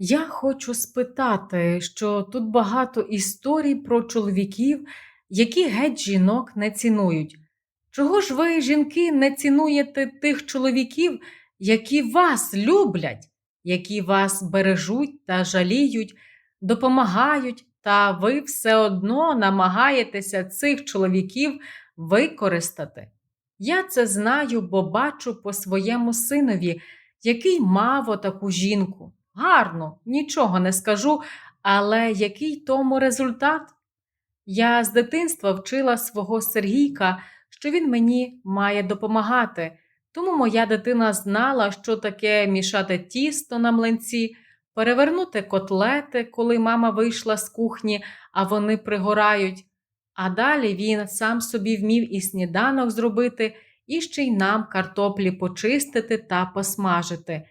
Я хочу спитати, що тут багато історій про чоловіків, які геть жінок не цінують. Чого ж ви, жінки, не цінуєте тих чоловіків, які вас люблять, які вас бережуть та жаліють, допомагають, та ви все одно намагаєтеся цих чоловіків використати? Я це знаю, бо бачу по своєму синові, який мав отаку жінку. Гарно, нічого не скажу, але який тому результат? Я з дитинства вчила свого Сергійка, що він мені має допомагати, тому моя дитина знала, що таке мішати тісто на млинці, перевернути котлети, коли мама вийшла з кухні, а вони пригорають. А далі він сам собі вмів і сніданок зробити, і ще й нам картоплі почистити та посмажити.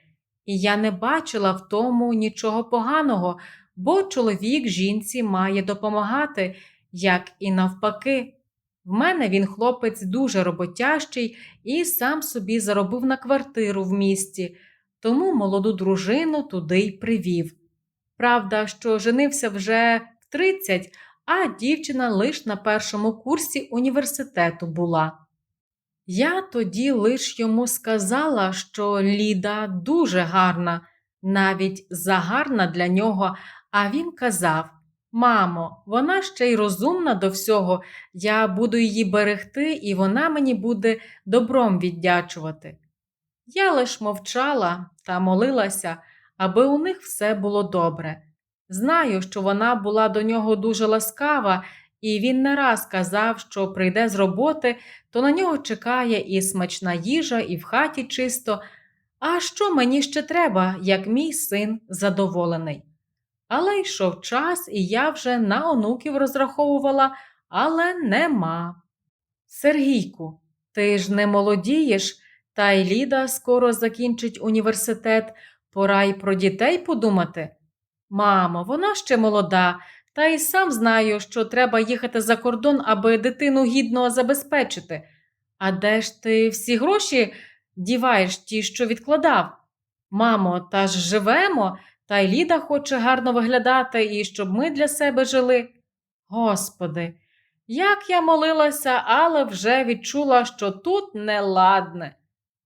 І я не бачила в тому нічого поганого, бо чоловік жінці має допомагати, як і навпаки. В мене він хлопець дуже роботящий і сам собі заробив на квартиру в місті, тому молоду дружину туди й привів. Правда, що женився вже в 30, а дівчина лиш на першому курсі університету була. Я тоді лиш йому сказала, що Ліда дуже гарна, навіть загарна для нього, а він казав: Мамо, вона ще й розумна до всього, я буду її берегти, і вона мені буде добром віддячувати. Я лиш мовчала та молилася, аби у них все було добре. Знаю, що вона була до нього дуже ласкава, і він не раз казав, що прийде з роботи, то на нього чекає і смачна їжа, і в хаті чисто. А що мені ще треба, як мій син задоволений? Але йшов час, і я вже на онуків розраховувала, але нема. Сергійку, ти ж не молодієш, та й Ліда скоро закінчить університет, пора й про дітей подумати. Мамо, вона ще молода, та й сам знаю, що треба їхати за кордон, аби дитину гідно забезпечити. А де ж ти всі гроші діваєш ті, що відкладав? Мамо, та ж живемо, та й Ліда хоче гарно виглядати і щоб ми для себе жили. Господи, як я молилася, але вже відчула, що тут неладне.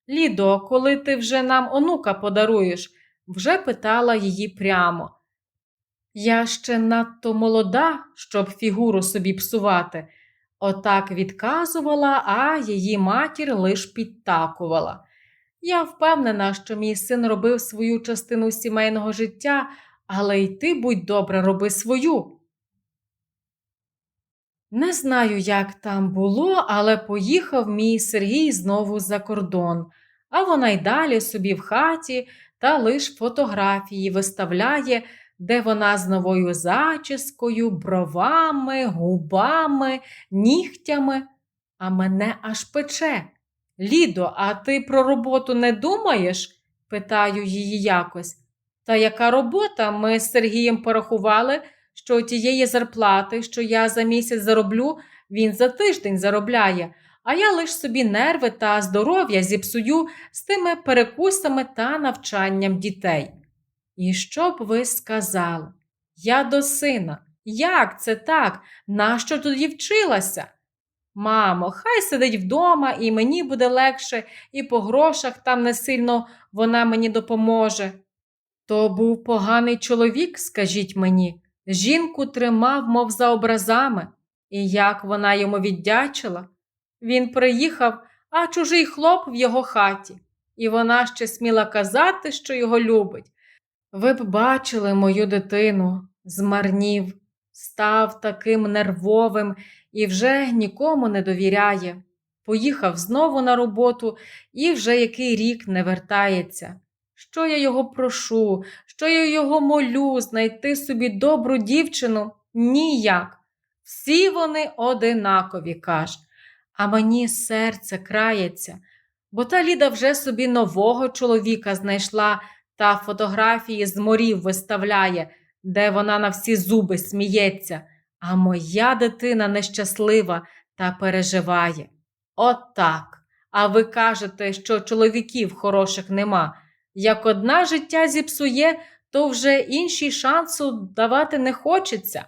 Лідо, коли ти вже нам онука подаруєш, вже питала її прямо. Я ще надто молода, щоб фігуру собі псувати. Отак відказувала, а її матір лиш підтакувала. Я впевнена, що мій син робив свою частину сімейного життя, але й ти, будь добре, роби свою. Не знаю, як там було, але поїхав мій Сергій знову за кордон, а вона й далі собі в хаті та лиш фотографії виставляє, де вона з новою зачіскою, бровами, губами, нігтями, а мене аж пече. Лідо, а ти про роботу не думаєш? питаю її якось. Та яка робота? Ми з Сергієм порахували, що тієї зарплати, що я за місяць зароблю, він за тиждень заробляє, а я лиш собі нерви та здоров'я зіпсую з тими перекусами та навчанням дітей. І що б ви сказали? Я до сина. Як це так? Нащо тоді вчилася? Мамо, хай сидить вдома, і мені буде легше, і по грошах там не сильно вона мені допоможе. То був поганий чоловік, скажіть мені, жінку тримав, мов за образами, і як вона йому віддячила. Він приїхав, а чужий хлоп в його хаті, і вона ще сміла казати, що його любить. Ви б бачили мою дитину, змарнів, став таким нервовим і вже нікому не довіряє. Поїхав знову на роботу і вже який рік не вертається. Що я його прошу, що я його молю знайти собі добру дівчину? Ніяк. Всі вони одинакові, каже. А мені серце крається, бо та Ліда вже собі нового чоловіка знайшла та фотографії з морів виставляє, де вона на всі зуби сміється, а моя дитина нещаслива та переживає. Отак. А ви кажете, що чоловіків хороших нема. Як одна життя зіпсує, то вже іншій шансу давати не хочеться.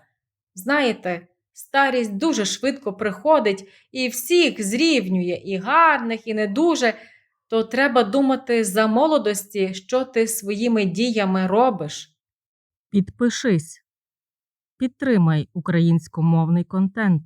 Знаєте, старість дуже швидко приходить і всіх зрівнює, і гарних, і не дуже. То треба думати за молодості, що ти своїми діями робиш. Підпишись. Підтримай українськомовний контент.